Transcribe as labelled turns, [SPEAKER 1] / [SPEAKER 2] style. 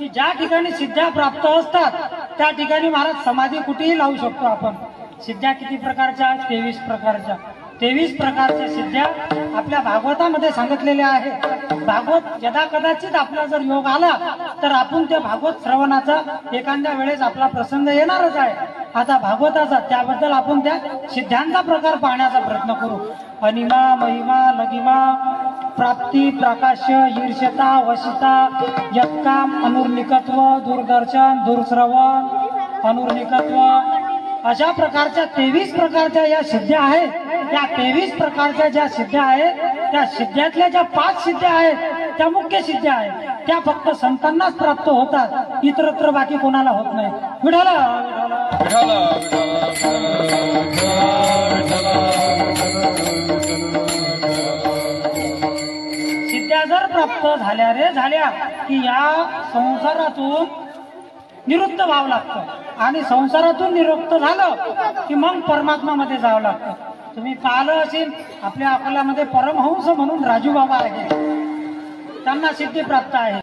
[SPEAKER 1] की ज्या ठिकाणी सिद्ध्या प्राप्त असतात त्या ठिकाणी महाराज समाधी कुठेही लावू शकतो आपण. सिद्ध्या किती प्रकारच्या तेवीस प्रकारच्या. तेवीस प्रकारच्या सिद्ध्या आपल्या भागवतामध्ये सांगितलेल्या आहेत. भागवत यदा कदाचित आपला जर योग आला तर आपण त्या भागवत श्रवणाचा एखाद्या वेळेस आपला प्रसंग येणारच आहे. आता भागवताचा त्याबद्दल आपण त्या सिद्ध्यांचा प्रकार पाहण्याचा प्रयत्न करू. अनिमा महिमा लगिमा प्राप्ती प्राकाश्य ईर्ष्यता वशिता यत्काम अनुर्निकत्व दूरदर्शन दूरश्रवण अनुर्निकत्व अशा प्रकारच्या तेवीस प्रकारच्या या सिद्ध्या आहेत. त्या तेवीस प्रकारच्या ज्या सिद्ध्या आहेत त्या सिद्ध्यातल्या ज्या पाच सिद्ध्या आहेत त्या मुख्य सिद्ध्या आहेत. त्या फक्त संतांनाच प्राप्त होतात. इतरत्र बाकी कोणाला होत नाही. विठाला सिद्ध्या जर प्राप्त झाल्या रे झाल्या की या संसारातून निरुक्त व्हावं लागतं. आणि संसारातून निरुक्त झालं की मग परमात्मामध्ये जावं लागतं. तुम्ही पाहिलं असेल आपल्या अकोल्यामध्ये परमहंस म्हणून राजू बाबा त्यांना सिद्धी प्राप्त आहे.